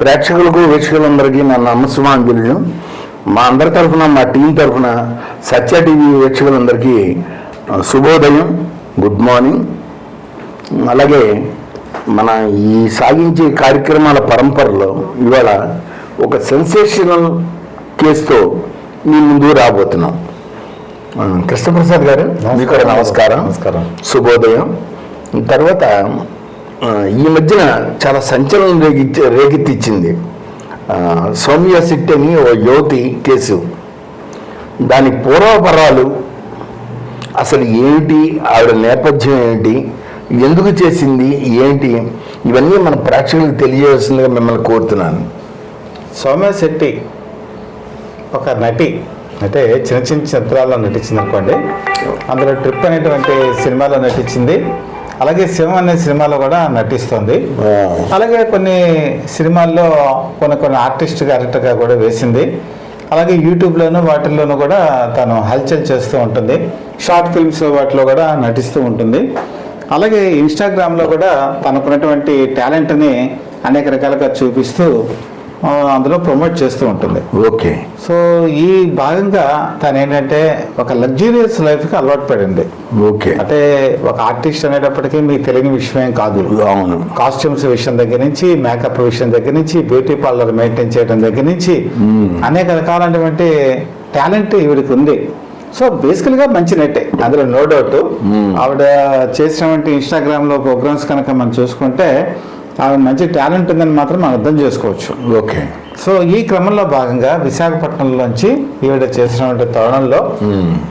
ప్రేక్షకులకు వీక్షకులందరికీ నా నమస్సుమాంజలు మా అందరి తరఫున మా టీం తరఫున సత్య టీవీ వీక్షకులందరికీ శుభోదయం గుడ్ మార్నింగ్. అలాగే మన ఈ సాగించే కార్యక్రమాల పరంపరలో ఇవాళ ఒక సెన్సేషనల్ కేసుతో మీ ముందు రాబోతున్నాం. కృష్ణప్రసాద్ గారు మీకు నమస్కారం. నమస్కారం. శుభోదయం. తర్వాత ఈ మధ్యన చాలా సంచలనం రేగిచ్చి రేకెత్తిచ్చింది. సౌమ్య శెట్టి అని ఓ యువతి కేసు. దాని పూర్వపరాలు అసలు ఏమిటి? ఆవిడ నేపథ్యం ఏంటి? ఎందుకు చేసింది? ఏంటి? ఇవన్నీ మన ప్రేక్షకులకు తెలియవలసిందిగా మిమ్మల్ని కోరుతున్నాను. సౌమ్య శెట్టి ఒక నటి. అంటే చిన్న చిన్న చిత్రాల్లో నటించింది అనుకోండి అందులో ట్రిప్ అనేటువంటి సినిమాలో నటించింది. అలాగే శివం అనే సినిమాలో కూడా నటిస్తుంది. అలాగే కొన్ని సినిమాల్లో కొన్ని కొన్ని ఆర్టిస్ట్ క్యారెక్టర్గా కూడా వేసింది. అలాగే యూట్యూబ్లోను వాటిల్లోనూ కూడా తను హల్చల్ చేస్తూ ఉంటుంది. షార్ట్ ఫిల్మ్స్ వాటిలో కూడా నటిస్తూ ఉంటుంది. అలాగే ఇన్స్టాగ్రామ్లో కూడా తనకున్నటువంటి టాలెంట్ని అనేక రకాలుగా చూపిస్తూ అందులో ప్రమోట్ చేస్తూ ఉంటుంది. ఓకే. సో ఈ భాగంగా తను ఏంటంటే ఒక లగ్జూరియస్ లైఫ్కి అలవాటు పడింది. ఓకే. అంటే ఒక ఆర్టిస్ట్ అనేటప్పటికీ మీకు తెలియని విషయం కాదు. అవును. కాస్ట్యూమ్స్ విషయం దగ్గర నుంచి మేకప్ విషయం దగ్గర నుంచి బ్యూటీ పార్లర్ మెయింటైన్ చేయడం దగ్గర నుంచి. అనేక రకాలైనటువంటి టాలెంట్ ఈవిడికి ఉంది. సో బేసికల్గా మంచి నెట్టే. అందులో నో డౌట్. ఆవిడ చేసినటువంటి ఇన్స్టాగ్రామ్లో ప్రోగ్రామ్స్ కనుక మనం చూసుకుంటే ఆవిడ మంచి టాలెంట్ ఉందని మాత్రం మనం అర్థం చేసుకోవచ్చు. ఓకే. సో ఈ క్రమంలో భాగంగా విశాఖపట్నంలోంచి ఈవిడ చేసినటువంటి తరుణంలో.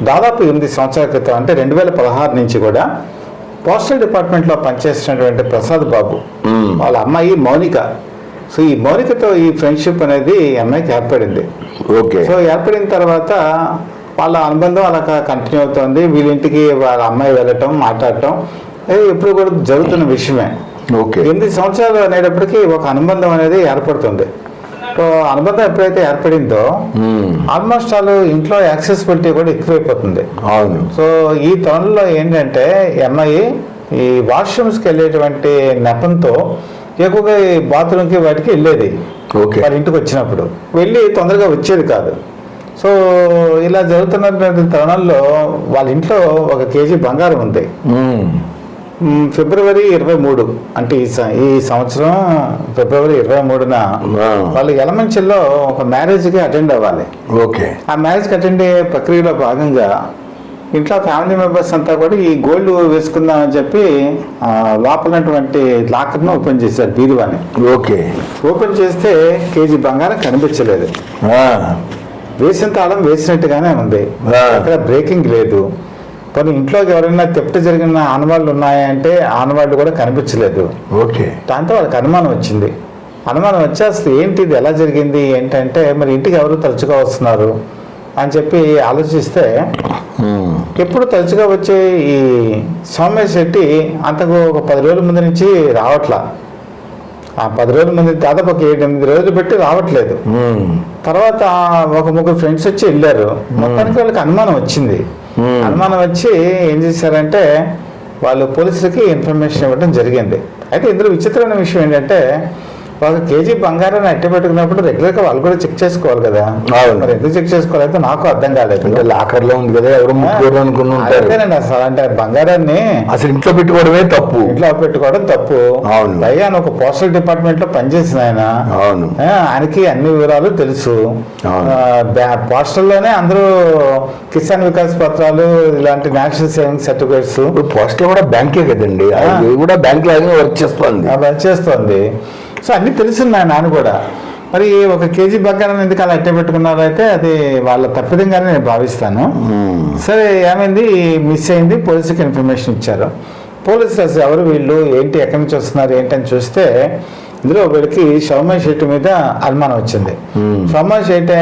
దాదాపు ఎనిమిది సంవత్సరాల క్రితం అంటే రెండు వేల పదహారు నుంచి కూడా పోస్టల్ డిపార్ట్మెంట్లో పనిచేసినటువంటి ప్రసాద్ బాబు. వాళ్ళ అమ్మాయి మౌనిక. సో ఈ మౌనికతో ఈ ఫ్రెండ్షిప్ అనేది ఈ అమ్మాయికి ఏర్పడింది. ఓకే. సో ఏర్పడిన తర్వాత వాళ్ళ అనుబంధం అలా కంటిన్యూ అవుతుంది. వీళ్ళింటికి వాళ్ళ అమ్మాయి వెళ్ళటం మాట్లాడటం ఎప్పుడు కూడా జరుగుతున్న విషయమే. ఎనిమిది సంవత్సరాలు అనేటప్పటికీ ఒక అనుబంధం అనేది ఏర్పడుతుంది. సో అనుబంధం ఎప్పుడైతే ఏర్పడిందో. ఆల్మోస్ట్ వాళ్ళు ఇంట్లో యాక్సెసిబిలిటీ కూడా ఎక్కువైపోతుంది. అవును. సో ఈ తరుణంలో ఏంటంటే అమ్మాయి ఈ వాష్రూమ్స్కి వెళ్ళేటువంటి నెపంతో ఎక్కువగా ఈ బాత్రూమ్కి వాటికి వెళ్ళేది. ఓకే. వాళ్ళ ఇంటికి వచ్చినప్పుడు. వెళ్ళి తొందరగా వచ్చేది కాదు. సో ఇలా జరుగుతున్నటువంటి తరుణంలో వాళ్ళ ఇంట్లో ఒక కేజీ బంగారం ఉంది. ఫిబ్రవరి ఇరవై మూడు. అంటే ఈ ఈ సంవత్సరం ఫిబ్రవరి ఇరవై మూడున. వాళ్ళు ఎలమంచిల్లో ఒక మ్యారేజ్కి అటెండ్ అవ్వాలి. ఓకే. ఆ మ్యారేజ్కి అటెండ్ అయ్యే ప్రక్రియలో భాగంగా ఇంట్లో ఫ్యామిలీ మెంబర్స్ అంతా కూడా ఈ గోల్డ్ వేసుకుందామని చెప్పి లోపలటువంటి లాకర్ను ఓపెన్ చేశారు బీరువాని. ఓకే. ఓపెన్ చేస్తే కేజీ బంగారం కనిపించలేదు. వేసిన తాళం వేసినట్టుగానే ఉంది. అక్కడ బ్రేకింగ్ లేదు. కొన్ని ఇంట్లోకి ఎవరైనా తెప్ట జరిగిన ఆనవాళ్ళు ఉన్నాయంటే ఆనవాళ్ళు కూడా కనిపించలేదు. ఓకే. దాంతో వాళ్ళకి అనుమానం వచ్చింది. అనుమానం వచ్చి అసలు ఏంటి ఇది ఎలా జరిగింది? ఏంటంటే మరి ఇంటికి ఎవరు తరచుగా వస్తున్నారు? అని చెప్పి ఆలోచిస్తే. ఎప్పుడు తరచుగా వచ్చే ఈ సౌమ్య శెట్టి అంతకు ఒక పది రోజుల ముందు నుంచి రావట్లా. ఆ పది రోజుల ముందు దాదాపు ఒక ఏడు ఎనిమిది రోజులు పెట్టి రావట్లేదు. తర్వాత ఒక ముగ్గురు ఫ్రెండ్స్ వచ్చి వెళ్ళారు. మొత్తానికి వాళ్ళకి అనుమానం వచ్చింది. Hmm. అనుమానం వచ్చి ఏం చేశారంటే వాళ్ళు పోలీసులకి ఇన్ఫర్మేషన్ ఇవ్వడం జరిగింది. అయితే ఇందులో విచిత్రమైన విషయం ఏంటంటే ఒక కేజీ బంగారాన్ని అట్టి పెట్టుకున్నప్పుడు రెగ్యులర్గా వాళ్ళు కూడా చెక్ చేసుకోవాలి కదా. మరి ఎందుకు చెక్ చేసుకోవాలైతే నాకు అర్థం కాలేదు. అంటే లాకర్లో ఉంది కదా ఎవరు ముట్టుకోరు అనుకుని ఉంటారు. అదేనండి అసలు అంటే బంగారాన్ని అసలు ఇంట్లో పెట్టుకోవడమే తప్పు. ఇంట్లో పెట్టుకోవడం తప్పు. అవును. ఆయన ఒక పోస్టల్ డిపార్ట్మెంట్లో పనిచేసిన ఆయన. అవును. ఆయనకి అన్ని వివరాలు తెలుసు. పోస్టల్లోనే అందరూ కిసాన్ వికాస్ పత్రాలు ఇలాంటి నేషనల్ సేవింగ్ సర్టిఫికేట్స్. ఇప్పుడు పోస్ట్లో కూడా బ్యాంకే కదండి. కూడా బ్యాంక్ లాగానే వర్క్ చేస్తుంది. అవి చేస్తోంది. సో అన్ని తెలుసున్నాయి నాన్న కూడా. మరి ఒక కేజీ బంగారం ఎందుకు అలా అట్టే పెట్టుకున్నారో అయితే అది వాళ్ళ తప్పిదంగానే నేను భావిస్తాను. సరే ఏమైంది? మిస్ అయింది పోలీసుకి ఇన్ఫర్మేషన్ ఇచ్చారు. పోలీసులు ఎవరు వీళ్ళు? ఏంటి? ఎక్కడి నుంచి వస్తున్నారు? ఏంటని చూస్తే ఇందులో వీళ్ళకి సౌమ్య శెట్టి మీద అనుమానం వచ్చింది. సౌమ్య శెట్టి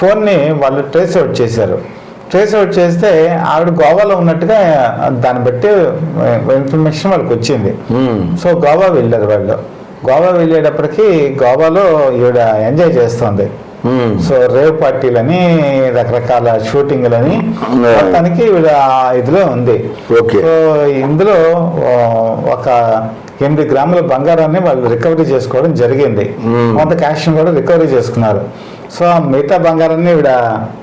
ఫోన్ని వాళ్ళు ట్రేస్ అవుట్ చేశారు. ట్రేస్ అవుట్ చేస్తే ఆవిడ గోవాలో ఉన్నట్టుగా దాన్ని బట్టి ఇన్ఫర్మేషన్ వాళ్ళకి వచ్చింది. సో గోవా వెళ్ళారు వాళ్ళు. గోవా వెళ్ళేటప్పటికి గోవాలో ఈవిడ ఎంజాయ్ చేస్తుంది ఉమ్. సో రేవ్ పార్టీలని రకరకాల షూటింగ్లని Hmm. మొత్తానికి ఈవిడ ఇదిలో ఉంది ఓకే. సో ఇందులో ఒక ఎనిమిది గ్రాముల బంగారాన్ని వాళ్ళు రికవరీ చేసుకోవడం జరిగింది Hmm. కొంత క్యాష్ కూడా రికవరీ చేసుకున్నారు సో ఆ మిగతా బంగారాన్ని ఈవిడ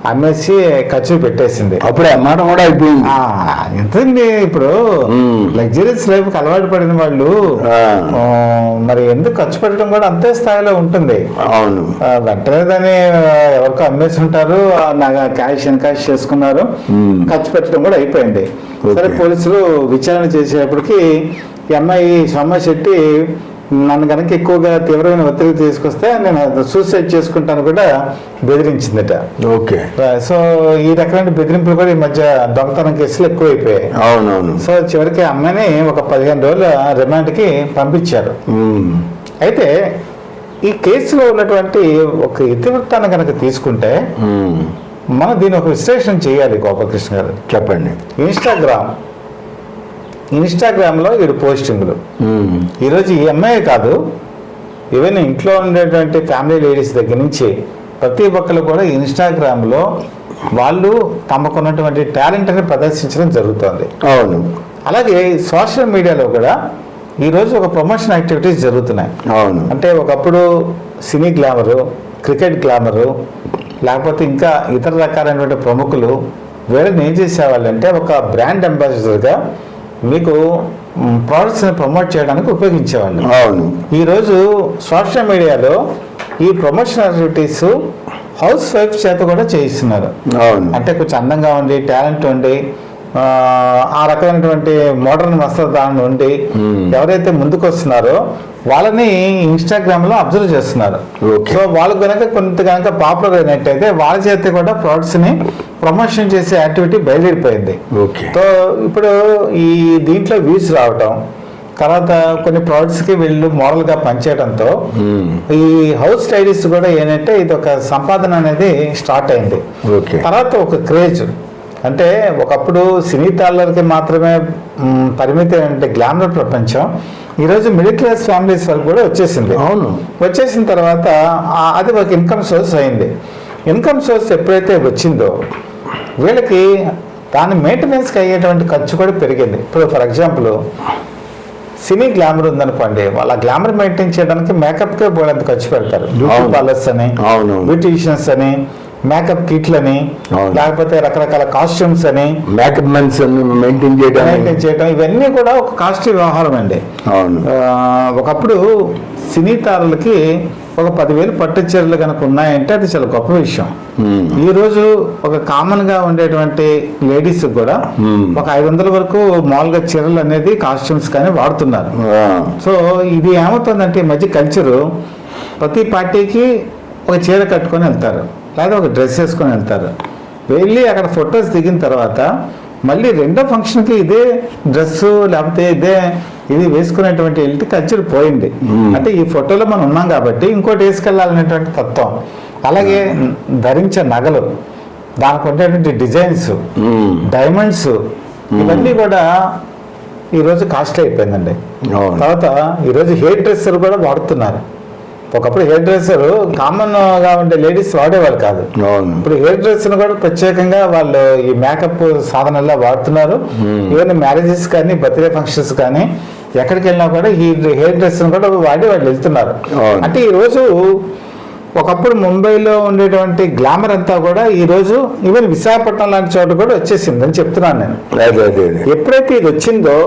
అమ్మేసి ఖర్చు పెట్టేసింది. అప్పుడే మాట కూడా అయిపోయింది. ఆ, ఎంతండి ఇప్పుడు. లగ్జరీస్ లైఫ్ అలవాటు పడిన వాళ్ళు మరి ఎందుకు ఖర్చు పెట్టడం కూడా అంతే స్థాయిలో ఉంటుంది. అవును. వెంటనే దాన్ని ఎవరికో అమ్మేసి ఉంటారు ఆ, నాకు క్యాష్ చేసుకున్నారు. ఖర్చు పెట్టడం కూడా అయిపోయింది. సరే పోలీసులు విచారణ చేసేటప్పటికి ఈ అమ్మాయి సోమ శెట్టి నన్ను కనుక ఎక్కువగా తీవ్రమైన ఒత్తిడి తీసుకొస్తే నేను సూసైడ్ చేసుకుంటాను కూడా బెదిరించిందట. ఓకే. సో ఈ రకమైన బెదిరింపులు కూడా ఈ మధ్య దొంగతనం కేసులు ఎక్కువైపోయాయి. అవునవును. సో చివరికి అమ్మాయిని ఒక పదిహేను రోజుల రిమాండ్కి పంపించారు. అయితే ఈ కేసులో ఉన్నటువంటి ఒక ఇతివృత్తాన్ని కనుక తీసుకుంటే. మనం దీని ఒక విశ్లేషణ చేయాలి గోపాలకృష్ణ గారు. చెప్పండి. ఇన్స్టాగ్రామ్ ఇన్స్టాగ్రామ్లో వీడు పోస్టింగ్లు. ఈరోజు ఈ అమ్మాయి కాదు ఈవెన్ ఇంట్లో ఉండేటువంటి ఫ్యామిలీ లేడీస్ దగ్గర నుంచి ప్రతి ఒక్కరు కూడా ఇన్స్టాగ్రామ్లో వాళ్ళు తమకున్నటువంటి టాలెంట్ని ప్రదర్శించడం జరుగుతుంది. అవును. అలాగే సోషల్ మీడియాలో కూడా ఈరోజు ఒక ప్రమోషన్ యాక్టివిటీస్ జరుగుతున్నాయి. అవును. అంటే ఒకప్పుడు సినీ గ్లామరు క్రికెట్ గ్లామరు లేకపోతే ఇంకా ఇతర రకాలైనటువంటి ప్రముఖులు వీళ్ళని ఏం చేసేవాళ్ళంటే ఒక బ్రాండ్ అంబాసిడర్గా మీకు ప్రోడక్ట్స్ని ప్రమోట్ చేయడానికి ఉపయోగించేవాళ్ళు. అవును. ఈరోజు సోషల్ మీడియాలో ఈ ప్రమోషన్ యాక్టివిటీస్ హౌస్ వైఫ్ చేత కూడా చేయిస్తున్నారు. అవును. అంటే కొంచెం అందంగా ఉండి టాలెంట్ ఉండి ఆ, రకమైనటువంటి మోడర్న్ వస్త్రధారణ ఉండి. ఎవరైతే ముందుకు వస్తున్నారో వాళ్ళని ఇన్స్టాగ్రామ్లో అబ్జర్వ్ చేస్తున్నారు. సో వాళ్ళు కనుక కొంత కనుక పాపులర్ అయినట్టయితే వాళ్ళ చేత కూడా ప్రొడక్ట్స్ని ప్రమోషన్ చేసే యాక్టివిటీ బయలుదేరిపోయింది. ఓకే. సో ఇప్పుడు ఈ దీంట్లో వ్యూస్ రావటం తర్వాత కొన్ని products కి వీళ్ళు మోడల్గా పనిచేయడంతో. ఈ హౌస్ స్టైలిస్ట్ కూడా ఏంటంటే ఇది ఒక సంపాదన అనేది స్టార్ట్ అయింది. ఓకే. తర్వాత ఒక క్రేజ్. అంటే ఒకప్పుడు సినీ తాళ్ళకి మాత్రమే పరిమితి అంటే గ్లామర్ ప్రపంచం. ఈరోజు మిడిల్ క్లాస్ ఫ్యామిలీస్ వరకు కూడా వచ్చేసింది. అవును. వచ్చేసిన తర్వాత అది ఒక ఇన్కమ్ సోర్స్ అయింది. ఇన్కమ్ సోర్స్ ఎప్పుడైతే వచ్చిందో వీళ్ళకి దాని మెయింటెనెన్స్కి అయ్యేటువంటి ఖర్చు కూడా పెరిగింది ఇప్పుడు ఫర్ ఎగ్జాంపుల్ సినీ గ్లామర్ ఉందనుకోండి వాళ్ళ గ్లామర్ మెయింటైన్ చేయడానికి మేకప్కే పోయినంత ఖర్చు పెడతారు బ్యూటీ. పార్లర్స్ అని అవును. బ్యూటీషియన్స్ అని మేకప్ కిట్లని అవును. లేకపోతే రకరకాల కాస్ట్యూమ్స్ అని మేకప్ మెన్స్ మెయింటైన్ చేయడానికి మెయింటైన్ చేయడం ఇవన్నీ కూడా ఒక కాస్ట్లీ వ్యవహారం అండి ఒకప్పుడు సినీ తారలకి ఒక పదివేలు పట్టు చీరలు కనుక ఉన్నాయంటే అది చాలా గొప్ప విషయం ఉమ్. ఈ రోజు ఒక కామన్గా ఉండేటువంటి లేడీస్ కూడా. ఒక ఐదు వందల వరకు మామూలుగా చీరలు అనేది కాస్ట్యూమ్స్ కానీ వాడుతున్నారు. సో ఇది ఏమవుతుందంటే ఈ మధ్య కల్చరు ప్రతి పార్టీకి ఒక చీర కట్టుకొని వెళ్తారు లేదా ఒక డ్రెస్ వేసుకొని వెళ్తారు వెళ్ళి అక్కడ ఫొటోస్ దిగిన తర్వాత మళ్ళీ రెండో ఫంక్షన్కి ఇదే డ్రెస్సు లేకపోతే ఇదే ఇది వేసుకునేటువంటి వెళ్తే కల్చర్ పోయింది. అంటే ఈ ఫోటోలో మనం ఉన్నాం కాబట్టి ఇంకోటి వేసుకెళ్ళాలనేటువంటి తత్వం. అలాగే ధరించే నగలు దానికి ఉండేటువంటి డిజైన్స్. డైమండ్స్ ఇవన్నీ కూడా ఈరోజు కాస్ట్లీ అయిపోయిందండి. తర్వాత ఈరోజు హెయిర్ డ్రెస్సర్ కూడా వాడుతున్నారు. ఒకప్పుడు హెయిర్ డ్రెస్సర్ కామన్గా ఉండే లేడీస్ వాడేవాళ్ళు కాదు. ఇప్పుడు హెయిర్ డ్రెస్ కూడా ప్రత్యేకంగా వాళ్ళు ఈ మేకప్ సాధనల్లో వాడుతున్నారు. ఈవెన్ మ్యారేజెస్ కానీ బర్త్డే ఫంక్షన్స్ కానీ ఎక్కడికి వెళ్ళినా కూడా ఈ హెయిర్ డ్రెస్ కూడా వాడి వాళ్ళు వెళ్తున్నారు. అంటే ఈ రోజు ఒకప్పుడు ముంబైలో ఉండేటువంటి గ్లామర్ అంతా కూడా ఈ రోజు ఈవెన్ విశాఖపట్నం లాంటి చోట కూడా వచ్చేసింది అని చెప్తున్నాను నేను. ఎప్పుడైతే ఇది వచ్చిందో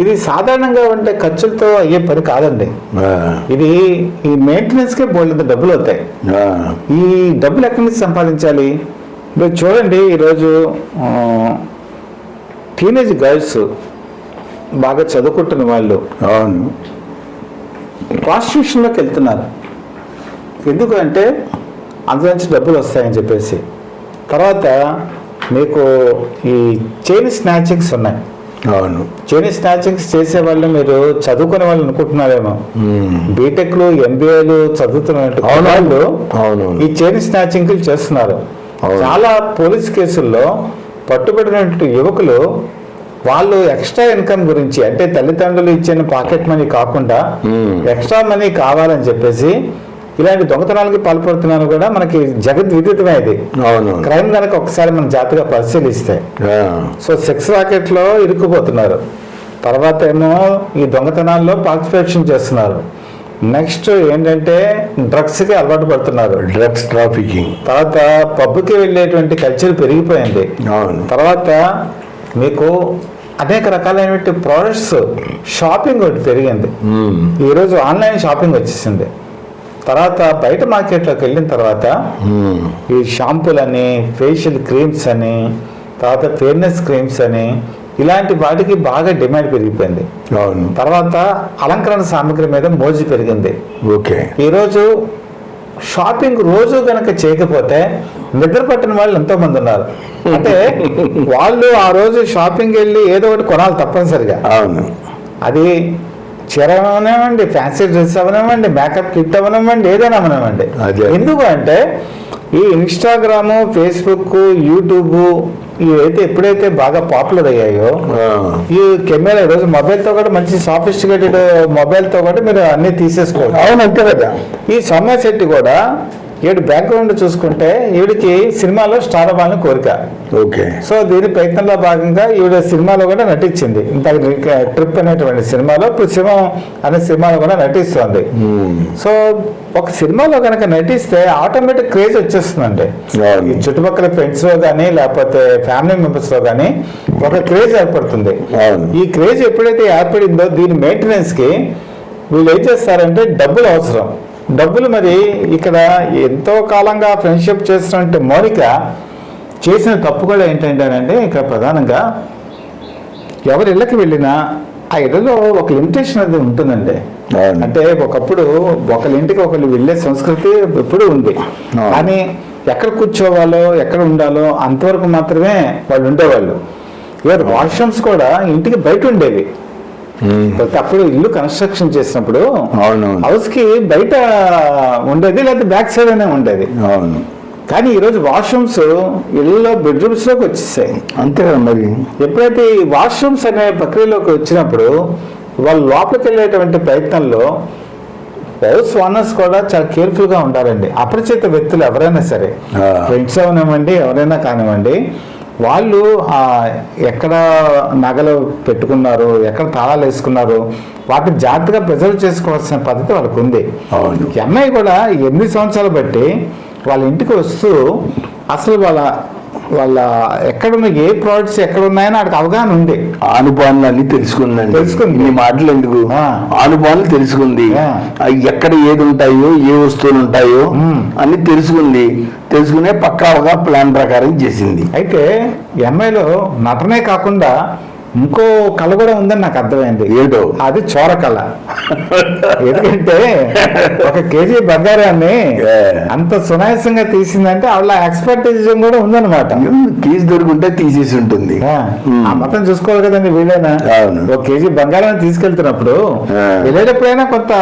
ఇది సాధారణంగా ఉండే ఖర్చులతో అయ్యే పని కాదండి. ఇది ఈ మెయింటెనెన్స్కే బోల్డంత డబ్బులు అవుతాయి. ఈ డబ్బులు ఎక్కడి నుంచి సంపాదించాలి? మీరు చూడండి ఈరోజు టీనేజ్ గర్ల్స్ బాగా చదువుకుంటున్న వాళ్ళు అవును. ప్రాస్టిట్యూషన్లోకి వెళ్తున్నారు. ఎందుకు అంటే అందులో నుంచి డబ్బులు వస్తాయని చెప్పేసి. తర్వాత మీకు ఈ చైన్ స్నాచింగ్స్ ఉన్నాయి. అవును చైన్ స్నాచింగ్స్ చేసే వాళ్ళు మీరు చదువుకునే వాళ్ళు అనుకుంటున్నారేమో. బీటెక్లు ఎంబీఏలు చదువుతున్నట్టు అవును. వాళ్ళు. ఈ చైన్ స్నాచింగ్లు చేస్తున్నారు. చాలా పోలీస్ కేసుల్లో పట్టుబడినటువంటి యువకులు వాళ్ళు ఎక్స్ట్రా ఇన్కమ్ గురించి అంటే తల్లిదండ్రులు ఇచ్చిన పాకెట్ మనీ కాకుండా. ఎక్స్ట్రా మనీ కావాలని చెప్పేసి ఇలాంటి దొంగతనాలకి పాల్పడుతున్నాను కూడా మనకి జగత్ విదితమైంది అవును క్రైమ్ కనుక ఒకసారి మనం జాగ్రత్తగా పరిశీలిస్తే. సో సెక్స్ రాకెట్లో ఇరుక్కుపోతున్నారు. తర్వాత ఏమో ఈ దొంగతనాల్లో పార్టిసిపేషన్ చేస్తున్నారు. నెక్స్ట్ ఏంటంటే డ్రగ్స్కి అలవాటు పడుతున్నారు. Drugs trafficking. తర్వాత పబ్కి వెళ్ళేటువంటి కల్చర్ పెరిగిపోయింది. అవును. తర్వాత మీకు అనేక రకాలైనటువంటి ప్రోడక్ట్స్ షాపింగ్ ఒకటి పెరిగింది. ఈరోజు ఆన్లైన్ షాపింగ్ వచ్చేసింది. తర్వాత బయట మార్కెట్లోకి వెళ్ళిన తర్వాత ఉమ్, ఈ షాంపూలని ఫేషియల్ క్రీమ్స్ అని తర్వాత ఫేర్నెస్ క్రీమ్స్ అని ఇలాంటి వాటికి బాగా డిమాండ్ పెరిగిపోయింది. అవును. తర్వాత అలంకరణ సామాగ్రి మీద మోజు పెరిగింది. ఓకే. ఈరోజు షాపింగ్ రోజు కనుక చేయకపోతే నిద్ర పట్టిన వాళ్ళు ఎంతో మంది ఉన్నారు. అంటే వాళ్ళు ఆ రోజు షాపింగ్ వెళ్ళి ఏదో ఒకటి కొనాలి తప్పనిసరిగా. అవును. అది చీర అవనివ్వండి ఫ్యాన్సీ డ్రెస్ అవనివ్వండి మేకప్ కిట్ అవనివ్వండి ఏదైనా అవనివ్వండి. అదే. ఎందుకు అంటే ఈ ఇన్స్టాగ్రాము ఫేస్బుక్ యూట్యూబ్ ఇవైతే ఎప్పుడైతే బాగా పాపులర్ అయ్యాయో ఈ కెమెరా ఈరోజు మొబైల్తో కూడా మంచి సాఫిస్టికేటెడ్ మొబైల్తో కూడా మీరు అన్ని తీసేసుకోవచ్చు. అవును అంతే కదా. ఈ సౌమ్య శెట్టి కూడా ఈవిడ బ్యాక్గ్రౌండ్ చూసుకుంటే ఈవిడికి సినిమాలో స్టార్ అవ్వాలని కోరిక. ఓకే. సో దీని ప్రయత్నంలో భాగంగా ఈవిడ సినిమాలో కూడా నటించింది. ఇంత ట్రిప్ అనేటువంటి సినిమాలో ఇప్పుడు శివం అనే సినిమాలో కూడా నటిస్తుంది. సో ఒక సినిమాలో కనుక నటిస్తే ఆటోమేటిక్ క్రేజ్ వచ్చేస్తుందండి. ఈ చుట్టుపక్కల ఫ్రెండ్స్లో కానీ లేకపోతే ఫ్యామిలీ మెంబర్స్లో కానీ ఒక క్రేజ్ ఏర్పడుతుంది. ఈ క్రేజ్ ఎప్పుడైతే ఏర్పడిందో దీని మెయింటెనెన్స్కి వీళ్ళు ఏం చేస్తారంటే డబ్బులు అవసరం. డబ్బులు మరి ఇక్కడ ఎంతో కాలంగా ఫ్రెండ్షిప్ చేస్తున్నట్టు మౌనిక చేసిన తప్పు కూడా ఏంటంటే ఇక్కడ ప్రధానంగా ఎవరి ఇళ్ళకి వెళ్ళినా ఆ ఇళ్ళలో ఒక లిమిటేషన్ అనేది ఉంటుందండి. అంటే ఒకప్పుడు ఒకళ్ళ ఇంటికి ఒకళ్ళు వెళ్ళే సంస్కృతి ఎప్పుడూ ఉంది. కానీ ఎక్కడ కూర్చోవాలో ఎక్కడ ఉండాలో అంతవరకు మాత్రమే వాళ్ళు ఉండేవాళ్ళు. ఇవాళ వాష్రూమ్స్ కూడా ఇంటికి బయట ఉండేవి. అప్పుడు ఇల్లు కన్స్ట్రక్షన్ చేసినప్పుడు హౌస్కి బయట ఉండేది లేకపోతే బ్యాక్ సైడ్ అనే ఉండేది. అవును. కానీ ఈరోజు వాష్రూమ్స్ ఇళ్ళలో బెడ్రూమ్స్లోకి వచ్చేసాయి. అంతే కదా మరి. ఎప్పుడైతే ఈ వాష్రూమ్స్ అనే ప్రక్రియలోకి వచ్చినప్పుడు వాళ్ళు లోపలికి వెళ్ళేటువంటి ప్రయత్నంలో హౌస్ ఓనర్స్ కూడా చాలా కేర్ఫుల్గా ఉండాలండి. అపరిచిత వ్యక్తులు ఎవరైనా సరే. ఫ్రెండ్స్ అవనివ్వండి ఎవరైనా కానివ్వండి. వాళ్ళు ఎక్కడ నగలు పెట్టుకున్నారు ఎక్కడ తాళాలు వేసుకున్నారు వాటిని జాగ్రత్తగా ప్రిజర్వ్ చేసుకోవాల్సిన పద్ధతి వాళ్ళకు ఉంది అమ్మాయి కూడా ఎనిమిది సంవత్సరాలు బట్టి వాళ్ళ ఇంటికి వస్తూ అసలు వాళ్ళ వాళ్ళ ఎక్కడున్న ఏ ప్రోడక్ట్స్ ఎక్కడ ఉన్నాయని ఆడికి అవగాహన ఉంది. ఆనుపానులు అన్ని తెలుసుకుందండి. తెలుసుకుంది. ఈ మాటలు ఎందుకు ఆ. ఆనుపానులు తెలుసుకుంది. ఎక్కడ ఏది ఉంటాయో ఏ వస్తువులు ఉంటాయో. అన్ని తెలుసుకుంది. తెలుసుకునే పక్కాగా ప్లాన్ ప్రకారం చేసింది. అయితే అమ్మాయిలో నటనే కాకుండా ఇంకో కళ కూడా ఉందని నాకు అర్థమైంది. ఏటో అది చోర కళ. ఎందుకంటే ఒక కేజీ బంగారాన్ని. అంత సునాయాసంగా తీసిందంటే ఆవిడ ఎక్స్పర్టైజ్ కూడా ఉందన్నమాట. కీస్ దొరుకుంటే తీసేసి ఉంటుంది. ఆ, మొత్తం చూసుకోవాలి కదండి వీలైనా. అవును. ఒక కేజీ బంగారం తీసుకెళ్తున్నప్పుడు. వెళ్ళేటప్పుడైనా కొంత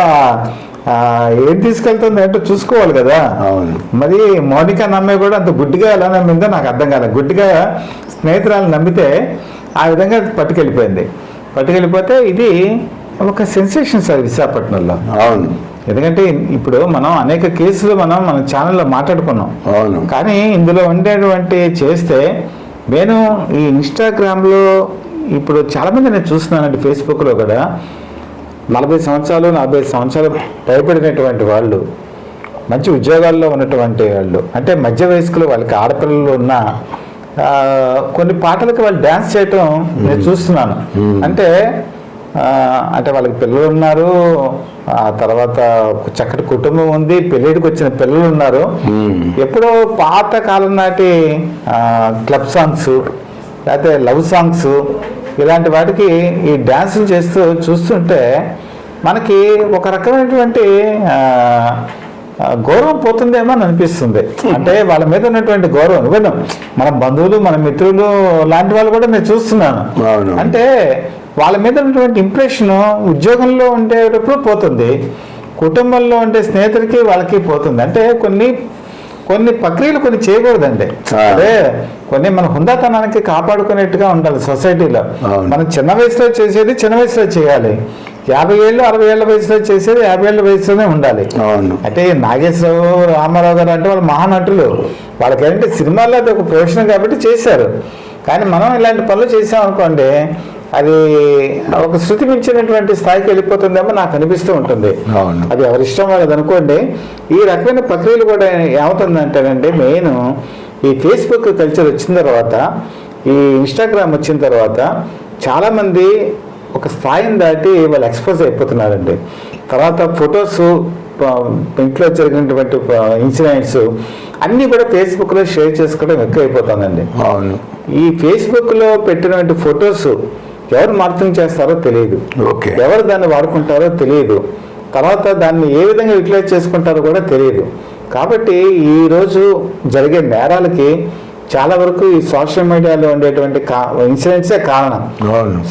ఏం తీసుకెళ్తుంది అంటే చూసుకోవాలి కదా. అవును. మరి మౌనిక నమ్మే కూడా అంత గుడ్డిగా ఎలా నమ్మిందో నాకు అర్థం కాలేదు. గుడ్డిగా స్నేహితురాలు నమ్మితే ఆ విధంగా పట్టుకెళ్ళిపోయింది. పట్టుకెళ్ళిపోతే ఇది ఒక సెన్సేషన్ సార్ విశాఖపట్నంలో. అవును. ఎందుకంటే ఇప్పుడు మనం అనేక కేసులు మనం మన ఛానల్లో మాట్లాడుకున్నాం. అవును. కానీ ఇందులో ఉండేటువంటి చేస్తే నేను ఈ ఇన్స్టాగ్రామ్లో ఇప్పుడు చాలామంది నేను చూస్తున్నానండి ఫేస్బుక్లో కూడా. నలభై సంవత్సరాలు నలభై సంవత్సరాలు భయపడినటువంటి వాళ్ళు మంచి ఉద్యోగాల్లో ఉన్నటువంటి వాళ్ళు అంటే మధ్య వయస్కులు వాళ్ళకి ఆడపిల్లలు ఉన్న కొన్ని పాటలకు వాళ్ళు డ్యాన్స్ చేయటం నేను చూస్తున్నాను. అంటే అంటే వాళ్ళకి పిల్లలు ఉన్నారు ఆ తర్వాత చక్కటి కుటుంబం ఉంది పెళ్ళిడికి వచ్చిన పిల్లలు ఉన్నారు. ఎప్పుడో పాత కాలం నాటి క్లబ్ సాంగ్స్ లేకపోతే లవ్ సాంగ్స్ ఇలాంటి వాటికి ఈ డ్యాన్సులు చేస్తూ చూస్తుంటే మనకి ఒక రకమైనటువంటి గౌరవం పోతుందేమో అని అనిపిస్తుంది. అంటే వాళ్ళ మీద ఉన్నటువంటి గౌరవం. ఇవ్వడం మన బంధువులు మన మిత్రులు లాంటి వాళ్ళు కూడా నేను చూస్తున్నాను. అంటే వాళ్ళ మీద ఉన్నటువంటి ఇంప్రెషన్ ఉద్యోగంలో ఉండేటప్పుడు పోతుంది. కుటుంబంలో ఉండే స్నేహితులకి వాళ్ళకి పోతుంది. అంటే కొన్ని కొన్ని ప్రక్రియలు కొన్ని చేయకూడదండి. అదే కొన్ని మన హుందాతనానికి కాపాడుకునేట్టుగా ఉండాలి సొసైటీలో. మనం చిన్న వయసులో చేసేది చిన్న వయసులో చేయాలి. యాభై ఏళ్ళు అరవై ఏళ్ళ వయసులో చేసేది యాభై ఏళ్ళ వయసులోనే ఉండాలి. అంటే నాగేశ్వరరావు రామారావు గారు అంటే వాళ్ళు మహానటులు. వాళ్ళకి ఏంటంటే సినిమాల్లో అది ఒక ప్రొఫెషన్ కాబట్టి చేశారు. కానీ మనం ఇలాంటి పనులు చేసాం అనుకోండి అది ఒక శృతి మించినటువంటి స్థాయికి వెళ్ళిపోతుందేమో నాకు అనిపిస్తూ ఉంటుంది. అవును. అది ఎవరి ఇష్టం వాళ్ళది అనుకోండి. ఈ రకమైన ప్రక్రియలు కూడా ఏమవుతుందంటేనండి మెయిన్ ఈ ఫేస్బుక్ కల్చర్ వచ్చిన తర్వాత ఈ ఇన్స్టాగ్రామ్ వచ్చిన తర్వాత చాలామంది ఒక స్థాయిని దాటి వాళ్ళు ఎక్స్పోజ్ అయిపోతున్నారండి. తర్వాత ఫొటోస్ ఇంట్లో జరిగినటువంటి ఇన్సిడెంట్స్ అన్నీ కూడా ఫేస్బుక్లో షేర్ చేసుకోవడం ఎక్కువ అయిపోతుందండి అవును. ఈ ఫేస్బుక్లో పెట్టినటువంటి ఫొటోస్ ఎవరు మార్పింగ్ చేస్తారో తెలియదు. ఓకే. ఎవరు దాన్ని వాడుకుంటారో తెలియదు. తర్వాత దాన్ని ఏ విధంగా యూటిలైజ్ చేసుకుంటారో కూడా తెలియదు. కాబట్టి ఈ రోజు జరిగే నేరాలకి చాలా వరకు ఈ సోషల్ మీడియాలో ఉండేటువంటి కా ఇన్సిడెంట్సే కారణం.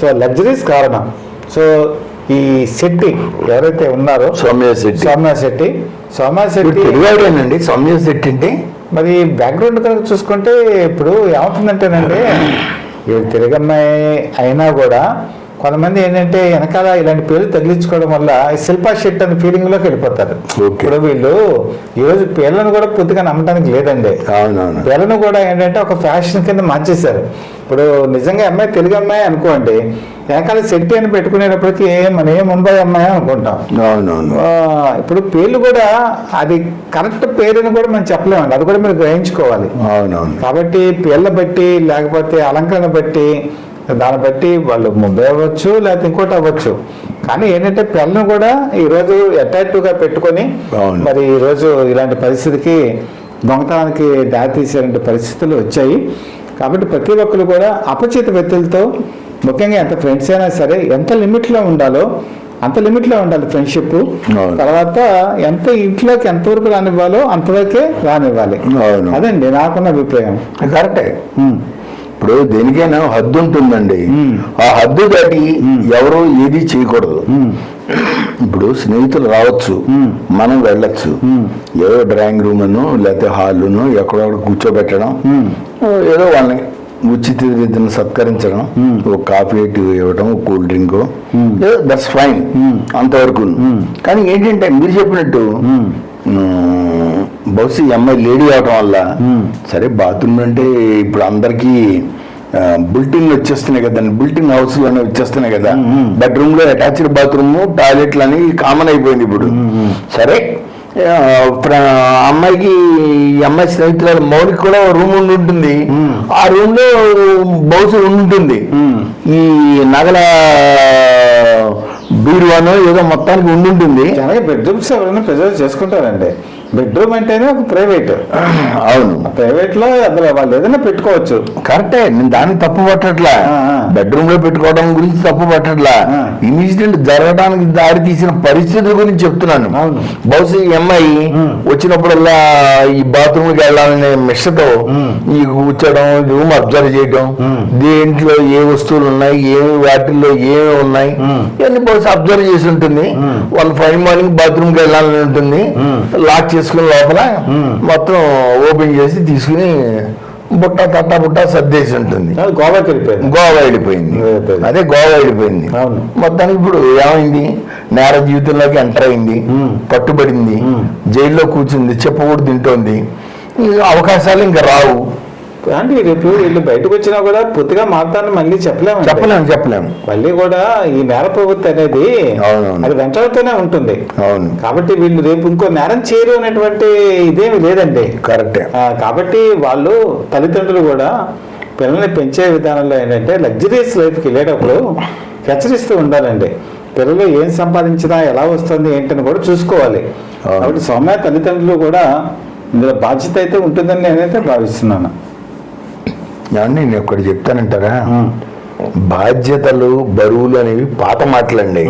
సో లగ్జరీస్ కారణం. సో ఈ శెట్టి ఎవరైతే ఉన్నారో సౌమ్య శెట్టి. సౌమ్య శెట్టి. సౌమ్య శెట్టి తెలుగాడేనండి సౌమ్య శెట్టి అంటే? మరి బ్యాక్గ్రౌండ్ కనుక చూసుకుంటే ఇప్పుడు ఏమవుతుందంటేనండి ఈ తెలుగమ్మాయి అయినా కూడా కొంతమంది ఏంటంటే వెనకాల ఇలాంటి పేర్లు తగిలించుకోవడం వల్ల శిల్పా షెట్ అనే ఫీలింగ్లోకి వెళ్ళిపోతారు. ఇప్పుడు వీళ్ళు ఈరోజు పేర్లను కూడా పూర్తిగా నమ్మటానికి లేదండి. పేర్లను కూడా ఏంటంటే ఒక ఫ్యాషన్ కింద మార్చేశారు. ఇప్పుడు నిజంగా అమ్మాయి తెలుగు అమ్మాయి అనుకోండి వెనకాల శెట్టి అని పెట్టుకునేటప్పటికి మన ఏ ముంబై అమ్మాయి అనుకుంటాం. అవునవును. ఇప్పుడు పేర్లు కూడా అది కరెక్ట్ పేరుని కూడా మనం చెప్పలేమండి. అది కూడా మీరు గ్రహించుకోవాలి. అవునవును. కాబట్టి పేర్ల బట్టి లేకపోతే అలంకరణ బట్టి దాన్ని బట్టి వాళ్ళు ముంబై అవ్వచ్చు లేకపోతే ఇంకోటి అవ్వచ్చు. కానీ ఏంటంటే పిల్లలను కూడా ఈరోజు attractive గా పెట్టుకొని అవును. మరి ఈరోజు ఇలాంటి పరిస్థితికి దొంగతనానికి దారితీసేటువంటి పరిస్థితులు వచ్చాయి. కాబట్టి ప్రతి ఒక్కరు కూడా అపచిత వ్యక్తులతో ముఖ్యంగా ఎంత ఫ్రెండ్స్ అయినా సరే ఎంత లిమిట్లో ఉండాలో అంత లిమిట్లో ఉండాలి ఫ్రెండ్షిప్. తర్వాత ఎంత ఇంట్లోకి ఎంతవరకు రానివ్వాలో అంతవరకే రానివ్వాలి అదండి నాకున్న అభిప్రాయం కరెక్టే. ఇప్పుడు దేనికైనా హద్దు ఉంటుందండి. ఆ హద్దు దాటి ఎవరు ఏది చేయకూడదు. ఇప్పుడు స్నేహితులు రావచ్చు. మనం వెళ్ళొచ్చు. ఏదో డ్రాయింగ్ రూమ్ అను లేకపోతే హాల్ను ఎక్కడొక్కడ కూర్చోబెట్టడం. ఏదో వాళ్ళని ఉచిత రీతిని సత్కరించడం. ఒక కాఫీ టీ ఇవ్వడం ఒక కూల్ డ్రింక్. That's fine. అంతవరకు మ్మ్. కానీ ఏంటంటే మీరు చెప్పినట్టు. మ్మ్, బహుశా ఈ అమ్మాయి లేడీ అవటం వల్ల. సరే బాత్రూమ్ అంటే ఇప్పుడు అందరికీ బుల్టిన్ వచ్చేస్తున్నాయి కదండి బుల్టిన్ హౌస్లోనే వచ్చేస్తున్నాయి కదా. బెడ్రూమ్లో అటాచ్డ్ బాత్రూమ్ టాయిలెట్లు అని కామన్ అయిపోయింది ఇప్పుడు. సరే అమ్మాయికి ఈ అమ్మాయి స్నేహితురాలు మౌలికి కూడా రూమ్ ఉండి ఉంటుంది. ఆ రూమ్లో బహుశా ఉంటుంది. ఈ నగల బీరువానో ఏదో మొత్తానికి ఉండి ఉంటుంది బెడ్రూమ్స్ ఎవరైనా ప్రిజర్వ్ చేసుకుంటారండి బెడ్రూమ్ అంటేనే ఒక ప్రైవేట్ అవును ప్రైవేట్లో అందులో వాళ్ళు ఏదైనా పెట్టుకోవచ్చు కరెక్టే నేను దాన్ని తప్పు పట్టట్లా. బెడ్రూమ్లో పెట్టుకోవడం గురించి తప్పు పట్టట్లా. ఇన్సిడెంట్ జరగడానికి దారి తీసిన పరిస్థితుల గురించి చెప్తున్నాను అవును. బహుశా ఈ అమ్మాయి. వచ్చినప్పుడల్లా ఈ బాత్రూమ్కి వెళ్ళాలనే మిషతో. ఈ కూర్చోడం రూమ్ అబ్జర్వ్ చేయడం. దేంట్లో ఏ వస్తువులు ఉన్నాయి ఏ వాటిల్లో ఏమి ఉన్నాయి. ఇవన్నీ బహుశా అబ్జర్వ్ చేసి ఉంటుంది. వన్ ఫైవ్ మార్నింగ్ బాత్రూమ్కి వెళ్ళాలని ఉంటుంది. లాక్ చేసుకుని లోపల. మొత్తం ఓపెన్ చేసి తీసుకుని బుట్ట తట్ట బుట్ట సర్దేసి ఉంటుంది వెళ్ళిపోయింది గోవా వెళ్ళిపోయింది. అదే గోవా వెళ్ళిపోయింది. మొత్తానికి ఇప్పుడు ఏమైంది నేర జీవితంలోకి ఎంటర్ అయింది. పట్టుబడింది. జైల్లో కూర్చుంది చెప్పకూడదు తింటోంది అవకాశాలు ఇంకా రావు అంటే రేపు వీళ్ళు బయటకు వచ్చినా కూడా పూర్తిగా మారుతారని మళ్ళీ చెప్పలేము చెప్పలేము చెప్పలేము. మళ్ళీ కూడా ఈ నేర ప్రవృత్తి అనేది. అది వెంటాడుతూనే ఉంటుంది. అవును. కాబట్టి వీళ్ళు రేపు ఇంకో నేరం చేయరు అనేటువంటి ఇదేమి లేదండి. కరెక్టే. కాబట్టి వాళ్ళు తల్లిదండ్రులు కూడా పిల్లల్ని పెంచే విధానంలో ఏంటంటే లగ్జరీస్ లైఫ్కి వెళ్ళేటప్పుడు హెచ్చరిస్తూ ఉండాలండి. పిల్లలు ఏం సంపాదించినా ఎలా వస్తుంది ఏంటని కూడా చూసుకోవాలి. కాబట్టి సౌమ్య తల్లిదండ్రులు కూడా ఇందులో బాధ్యత అయితే ఉంటుందని నేనైతే భావిస్తున్నాను. నేను ఒకటి చెప్తానంటారా. బాధ్యతలు బరువులు అనేవి పాత మాటలండి.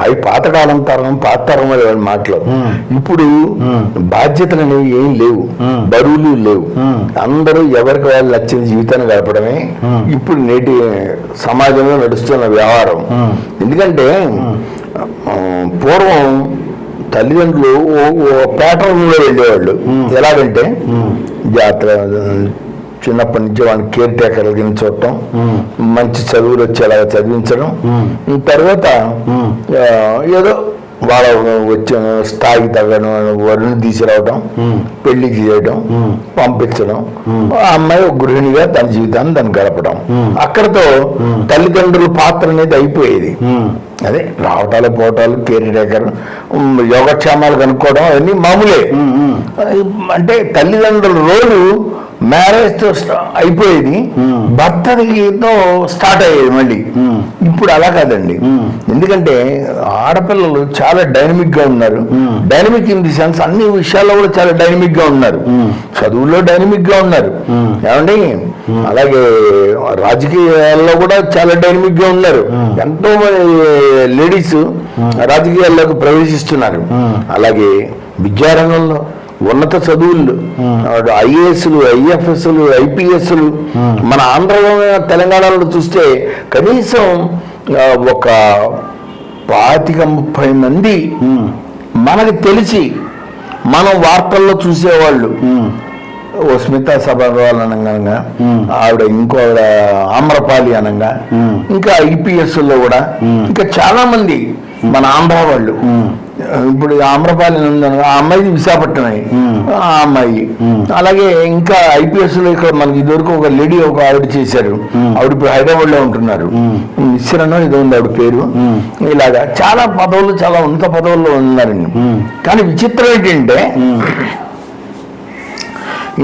అవి పాతకాలం తరం పాత తరం మాటలు. ఇప్పుడు. బాధ్యతలు అనేవి ఏం లేవు. బరువులు లేవు. అందరూ ఎవరికి వాళ్ళు నచ్చిన జీవితాన్ని గడపడమే. ఇప్పుడు నేటి సమాజంలో నడుస్తున్న వ్యవహారం. ఎందుకంటే పూర్వం తల్లిదండ్రులు ఓ- పేటలో వెళ్ళేవాళ్ళు. ఎలాగంటే. జాతర చిన్నప్పటి నుంచి వాళ్ళని కేర్ టేకర్ చూడటం మంచి చదువులు వచ్చేలాగా చదివించడం. తర్వాత ఏదో వాళ్ళ వచ్చిన స్థాయికి తగ్గడం వరుణ్ తీసుకురావడం పెళ్ళి చేయడం పంపించడం. ఆ అమ్మాయి ఒక గృహిణిగా తన జీవితాన్ని దాన్ని గడపడం అక్కడతో తల్లిదండ్రుల పాత్ర అనేది అయిపోయేది. అదే రావటాలు పోవటాలు కేర్ టేకర్ యోగక్షేమాలు కనుక్కోవడం అవన్నీ మామూలే. అంటే తల్లిదండ్రుల రోలు మ్యారేజ్తో స్టా- అయిపోయేది. భర్తతో స్టార్ట్ అయ్యేది మళ్ళీ. ఇప్పుడు అలా కాదండి. ఎందుకంటే ఆడపిల్లలు చాలా డైనమిక్గా ఉన్నారు డైనమిక్ ఇన్ ది సెన్స్ అన్ని విషయాల్లో కూడా చాలా డైనమిక్గా ఉన్నారు చదువుల్లో డైనమిక్గా ఉన్నారు ఏమండి? అలాగే రాజకీయాల్లో కూడా చాలా డైనమిక్గా ఉన్నారు ఎంతో మంది లేడీస్ రాజకీయాల్లోకి ప్రవేశిస్తున్నారు. అలాగే విద్యారంగంలో ఉన్నత చదువులు ఐఏఎస్లు ఐఎఫ్ఎస్లు ఐపీఎస్లు. మన ఆంధ్రలో తెలంగాణలో చూస్తే కనీసం ఒక పాతిక ముప్పై మంది మనకు తెలిసి మనం వార్తల్లో చూసేవాళ్ళు. ఓ స్మిత సభర్వాల్ అనగా ఆవిడ ఇంకో ఆవిడ ఆమ్రపాలి అనగా ఇంకా ఐపీఎస్లో కూడా ఇంకా చాలా మంది మన ఆంధ్ర వాళ్ళు. ఇప్పుడు ఆమ్రపాలి ఆ అమ్మాయి విశాఖపట్నమే. ఆ అమ్మాయి. అలాగే ఇంకా ఐపీఎస్లో ఇక్కడ మనకి ఇదివరకు ఒక లేడీ ఒక ఆవిడ చేశారు. ఆవిడ ఇప్పుడు హైదరాబాద్లో ఉంటున్నారు మిశ్రనో ఇది ఉంది ఆవిడ పేరు. ఇలాగా చాలా పదవులు చాలా ఉన్నత పదవుల్లో ఉన్నారండి కానీ విచిత్రం ఏంటంటే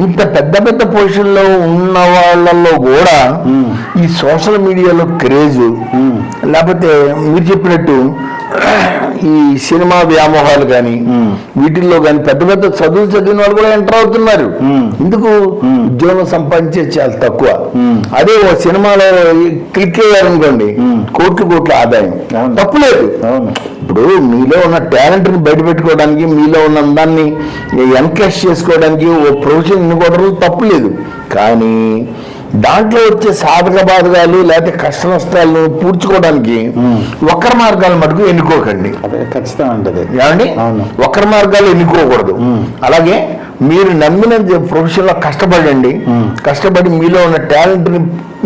ఇంత పెద్ద పెద్ద పొజిషన్లో ఉన్న వాళ్ళల్లో కూడా ఈ సోషల్ మీడియాలో క్రేజ్. లేకపోతే మీరు చెప్పినట్టు ఈ సినిమా వ్యామోహాలు కానీ వీటిల్లో కానీ పెద్ద పెద్ద చదువులు చదివిన వాళ్ళు కూడా ఎంటర్ అవుతున్నారు. ఎందుకు? ఉద్యోగం సంపాదించే చాలా తక్కువ. అదే ఓ సినిమాలో క్లిక్ అయ్యారనుకోండి కోట్లు కోట్ల ఆదాయం. తప్పులేదు ఇప్పుడు మీలో ఉన్న టాలెంట్ని బయట పెట్టుకోవడానికి మీలో ఉన్న దాన్ని ఎన్కాష్ చేసుకోవడానికి ఓ ప్రొఫెషన్ ఎన్నుకోవడం తప్పు లేదు. కానీ దాంట్లో వచ్చే సాధక బాధకాలు లేకపోతే కష్ట నష్టాలను పూడ్చుకోవడానికి వక్ర మార్గాలు మటుకు ఎన్నుకోకండి. ఏమండి. వక్ర మార్గాలు ఎన్నుకోకూడదు. అలాగే మీరు నమ్మిన ప్రొఫెషన్లో కష్టపడండి. కష్టపడి మీలో ఉన్న టాలెంట్ని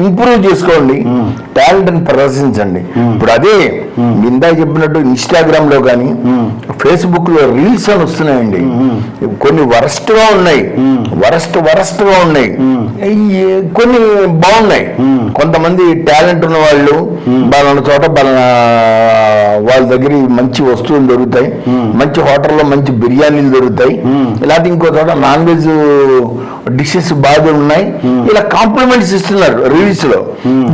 ఇంప్రూవ్ చేసుకోండి. టాలెంట్ని ప్రదర్శించండి. ఇప్పుడు అదే ఇందాక చెప్పినట్టు ఇన్స్టాగ్రామ్లో కానీ ఫేస్బుక్లో రీల్స్ అని వస్తున్నాయండి. కొన్ని వరస్ట్గా ఉన్నాయి. వరస్ట్ వరస్ట్గా ఉన్నాయి. కొన్ని బాగున్నాయి. కొంతమంది టాలెంట్ ఉన్న వాళ్ళు బలానా చోట బలానా వాళ్ళ దగ్గర మంచి వస్తువులు దొరుకుతాయి. మంచి హోటల్లో మంచి బిర్యానీలు దొరుకుతాయి. ఇలాంటి ఇంకో చోట నాన్ వెజ్ డిషెస్ బాగా ఉన్నాయి. ఇలా కాంప్లిమెంట్స్ ఇస్తున్నారు. రీల్స్లో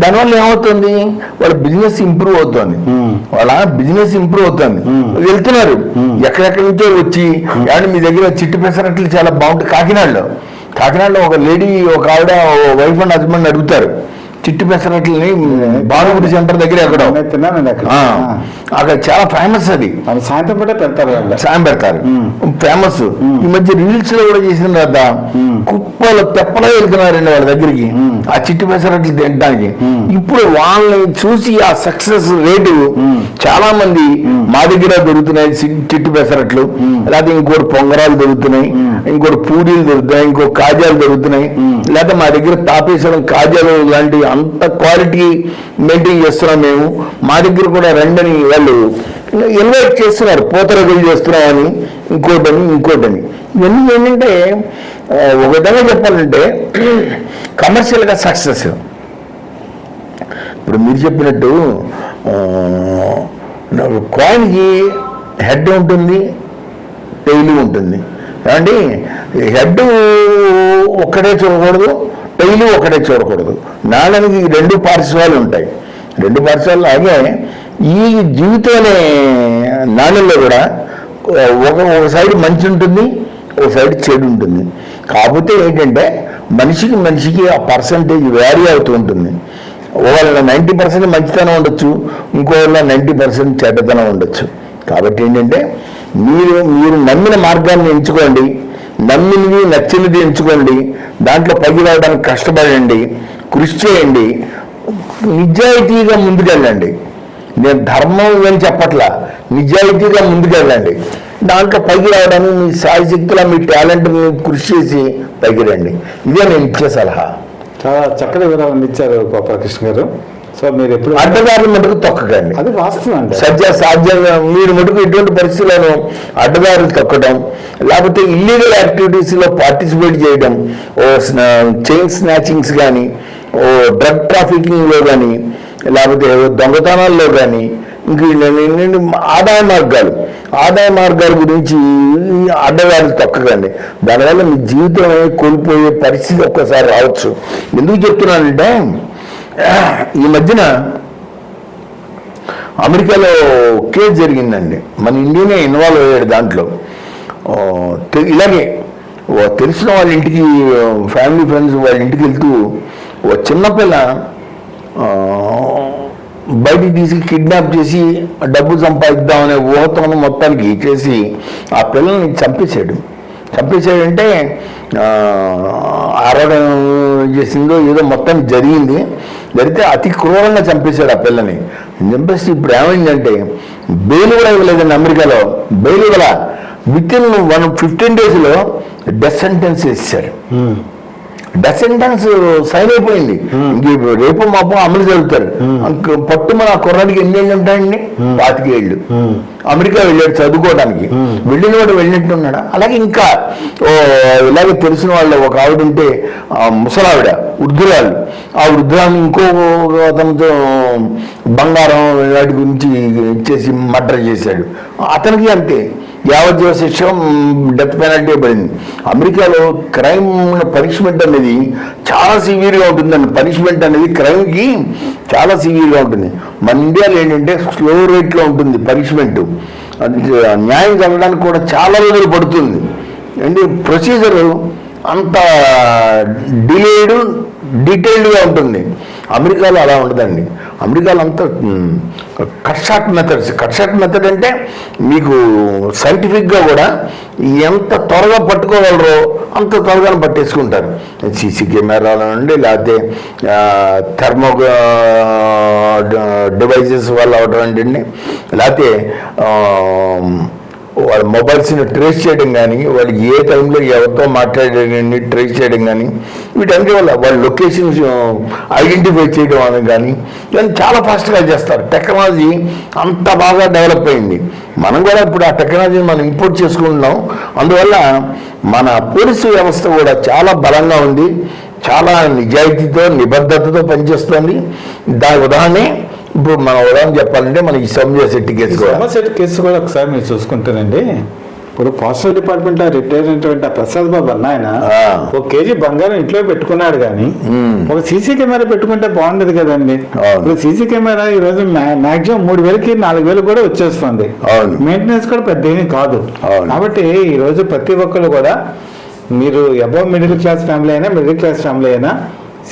దానివల్ల ఏమవుతుంది? వాళ్ళ బిజినెస్ ఇంప్రూవ్ అవుతుంది. వాళ్ళ బిజినెస్ ఇంప్రూవ్ అవుతుంది. వెళ్తున్నారు. ఎక్కడెక్కడి నుంచో వచ్చి ఏమంటే మీ దగ్గర చిట్టు పెసరట్లు చాలా బాగుంటుంది కాకినాడలో. కాకినాడలో ఒక లేడీ ఒక ఆవిడ వైఫ్ అండ్ హస్బెండ్ అడుగుతారు. చిట్టు పెసరట్లని బాలగుడి సెంటర్ దగ్గర ఎక్కడో నేను తిన్నానండి అక్కడ. అక్కడ చాలా ఫేమస్ అది. సాయంత్రం పూట పెడతారు సాయం పెడతారు. ఫేమస్ ఈ మధ్య రీల్స్లో కూడా చేసిన తర్వాత కుప్పలు తెప్పలో వెళ్తున్నారండి వాళ్ళ దగ్గరికి. ఆ చిట్టు పెసరట్లు తినడానికి. ఇప్పుడు వాళ్ళని చూసి ఆ సక్సెస్ రేటు చాలా మంది మా దగ్గర దొరుకుతున్నాయి చిట్టు పెసరట్లు. లేకపోతే ఇంకోటి పొంగరాలు దొరుకుతున్నాయి. ఇంకోటి పూరీలు దొరుకుతున్నాయి. ఇంకో కాజాలు దొరుకుతున్నాయి. లేకపోతే మా దగ్గర తాపేశ్వరం కాజాలు లాంటి అంత క్వాలిటీ మెయింటైన్ చేస్తున్నాం మేము. మా దగ్గర కూడా రండని వాళ్ళు ఇన్వైట్ చేస్తున్నారు. పోతరగులు చేస్తున్నామని ఇంకోటని ఇంకోటని. ఇవన్నీ ఏంటంటే ఒక విధంగా చెప్పాలంటే కమర్షియల్గా సక్సెస్ ఇప్పుడు మీరు చెప్పినట్టు కాయిన్కి హెడ్ ఉంటుంది టైలు ఉంటుంది. ఏమండి? హెడ్ ఒక్కడే చూడకూడదు టైలు ఒకటే చూడకూడదు. నాణానికి ఈ రెండు పార్శ్వాలు ఉంటాయి. రెండు పార్శ్వాలు అలాగే ఈ జీవితంలో అనే నాణ్యంలో కూడా ఒక ఒక సైడ్ మంచి ఉంటుంది ఒక సైడ్ చెడు ఉంటుంది. కాకపోతే ఏంటంటే మనిషికి మనిషికి ఆ పర్సంటేజ్ వ్యారీ అవుతూ ఉంటుంది. ఒకవేళ నైంటీ పర్సెంట్ మంచితనం ఉండొచ్చు ఇంకోవేళ నైంటీ పర్సెంట్ చెడ్డతనం ఉండొచ్చు. కాబట్టి ఏంటంటే మీరు మీరు నమ్మిన మార్గాన్ని ఎంచుకోండి. నమ్మినవి నచ్చినది ఎంచుకోండి. దాంట్లో పైకి రావడానికి కష్టపడండి. కృషి చేయండి. నిజాయితీగా ముందుకెళ్ళండి. నేను ధర్మం అని చెప్పట్లా. నిజాయితీగా ముందుకెళ్ళండి. దాంట్లో పైకి రావడానికి మీ సాయశక్తుల మీ టాలెంట్ని కృషి చేసి పైకి రండి. ఇదే నేను ఇచ్చే సలహా. చాలా చక్కటి వివరాలను ఇచ్చారు గోపాలకృష్ణ గారు. సో మీరు ఎప్పుడు అడ్డదారులు మటుకు తొక్కకండి. అది వాస్తవం అండి. సత్య సాధ్యంగా మీరు మటుకు ఇటువంటి పరిస్థితులను అడ్డదారులు తొక్కడం లేకపోతే ఇల్లీగల్ యాక్టివిటీస్లో పార్టిసిపేట్ చేయడం ఓ చైన్ స్నాచింగ్స్ కానీ ఓ డ్రగ్ ట్రాఫికింగ్లో కానీ లేకపోతే దొంగతనాల్లో కానీ ఇంక ఆదాయ మార్గాలు ఆదాయ మార్గాల గురించి అడ్డదారులు తొక్కకండి. దానివల్ల మీ జీవితం కోల్పోయే పరిస్థితి ఒక్కసారి రావచ్చు. ఎందుకు చెప్తున్నానంటే ఈ మధ్యన అమెరికాలో కేసు జరిగిందండి. మన ఇండియానే ఇన్వాల్వ్ అయ్యాడు దాంట్లో. ఇలాగే తెలిసిన వాళ్ళ ఇంటికి ఫ్యామిలీ ఫ్రెండ్స్ వాళ్ళ ఇంటికి వెళ్తూ ఓ చిన్నపిల్ల బయటికి తీసి కిడ్నాప్ చేసి డబ్బు సంపాదిద్దామనే ఊహతో మొత్తానికి చేసి ఆ పిల్లల్ని చంపేశాడు. చంపేశాడంటే ఆ, అరవడం చేసిందో ఏదో మొత్తం జరిగింది. జరిగితే అతి క్రూరంగా చంపేశాడు ఆ పిల్లని. చంపేసి ఇప్పుడు ఏమైందంటే బెయిల్ కూడా ఇవ్వలేదండి అమెరికాలో. బెయిల్ ఇవ్వాల? విత్ ఇన్ వన్ ఫిఫ్టీన్ డేస్లో డెత్ సెంటెన్స్ వేసేసారు డెత్ సెంటెన్స్ సైన్ అయిపోయింది. ఇంక రేపు మాపు అమలు జరుగుతారు. అంక పట్టు మన కుర్రాడికి ఎన్ని ఏళ్ళు ఉంటాయండి? పాతిక ఏళ్ళు. అమెరికా వెళ్ళాడు చదువుకోవడానికి. వెళ్ళిన వాడు వెళ్ళినట్టు ఉన్నాడా? అలాగే ఇంకా ఇలాగే తెలిసిన వాళ్ళు ఒక ఆవిడ ఉంటే ముసలావిడ వృద్ధురాలు. ఆ వృద్ధురాలు ఇంకో అతనితో బంగారం వాటి గురించి ఇచ్చేసి మర్డర్ చేశాడు. అతనికి అంతే. యావజ్జీవ శిక్ష డెత్ పెనాల్టీ పడింది. అమెరికాలో క్రైమ్ పనిష్మెంట్ అనేది చాలా సివియర్గా ఉంటుందండి. పనిష్మెంట్ అనేది క్రైమ్కి చాలా సివియర్గా ఉంటుంది. మన ఇండియాలో ఏంటంటే స్లో రేట్లో ఉంటుంది పనిష్మెంట్ న్యాయం జరగడానికి కూడా చాలా రోజులు పడుతుంది. అంటే ప్రొసీజరు అంత డిలేడ్ డీటెయిల్డ్గా ఉంటుంది. అమెరికాలో అలా ఉండదండి. అమెరికాలో అంతా కట్షాట్ మెథడ్స్ కట్షాట్ మెథడ్ అంటే మీకు సైంటిఫిక్గా కూడా ఎంత త్వరగా పట్టుకోగలరో అంత త్వరగా పట్టేసుకుంటారు. సీసీ కెమెరాల నుండి లేకపోతే థర్మో డివైజెస్ వల్ల అవడం ఏంటండి లేకపోతే వాళ్ళ మొబైల్స్ని ట్రేస్ చేయడం కానీ వాళ్ళు ఏ టైంలో ఎవరితో మాట్లాడేదాన్ని ట్రేస్ చేయడం కానీ వీటన్నిటి వల్ల వాళ్ళ లొకేషన్స్ ఐడెంటిఫై చేయడం అని కానీ ఇవన్నీ చాలా ఫాస్ట్గా చేస్తారు. టెక్నాలజీ అంత బాగా డెవలప్ అయింది. మనం కూడా ఇప్పుడు ఆ టెక్నాలజీని మనం ఇంపోర్ట్ చేసుకుంటున్నాం. అందువల్ల మన పోలీసు వ్యవస్థ కూడా చాలా బలంగా ఉంది. చాలా నిజాయితీతో నిబద్ధతతో పనిచేస్తుంది. దాని ఉదాహరణ ఇప్పుడు మన ఉదాహరణ చెప్పాలంటే మన ఈ సౌమ్య శెట్టి కేసు కూడా సోమశెట్టి కేసు కూడా ఒకసారి మీరు చూసుకుంటారండి ఇప్పుడు పోస్టల్ డిపార్ట్మెంట్ రిటైర్ అయినటువంటి ఆ ప్రసాద్ బాబు అన్న ఆయన. ఒక కేజీ బంగారం ఇంట్లో పెట్టుకున్నాడు కానీ. ఒక సీసీ కెమెరా పెట్టుకుంటే బాగుండదు కదండి. ఇప్పుడు సీసీ కెమెరా ఈ రోజు మాక్సిమం మూడు వేలకి నాలుగు వేలు కూడా వచ్చేస్తుంది. మెయింటెనెన్స్ కూడా పెద్ద ఏమీ కాదు. కాబట్టి ఈ రోజు ప్రతి ఒక్కరు కూడా మీరు అబౌవ్ మిడిల్ క్లాస్ ఫ్యామిలీ అయినా మిడిల్ క్లాస్ ఫ్యామిలీ అయినా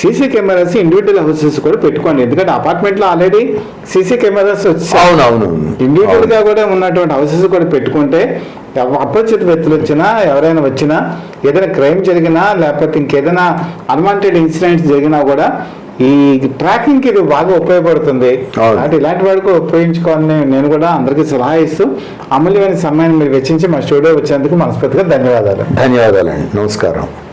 సీసీ కెమెరాస్ ఇండివిజువల్ హౌసెస్ కూడా పెట్టుకోండి. ఎందుకంటే అపార్ట్మెంట్లో ఆల్రెడీ సీసీ కెమెరాస్ వచ్చాయి. అవునవును. ఇండివిజువల్గా కూడా ఉన్నటువంటి హౌసెస్ కూడా పెట్టుకుంటే అపరిచిత వ్యక్తులు వచ్చినా ఎవరైనా వచ్చినా ఏదైనా క్రైమ్ జరిగినా లేకపోతే ఇంకేదైనా అన్వాంటెడ్ ఇన్సిడెంట్స్ జరిగినా కూడా ఈ ట్రాకింగ్కి ఇది బాగా ఉపయోగపడుతుంది. అవును. అంటే ఇలాంటి వాడికి ఉపయోగించుకోవాలని నేను కూడా అందరికీ సలహా ఇస్తూ అమూల్యమైన సమయాన్ని మీరు వెచ్చించి మా స్టూడియో వచ్చేందుకు మనస్ఫూర్తిగా ధన్యవాదాలు. ధన్యవాదాలండి. నమస్కారం.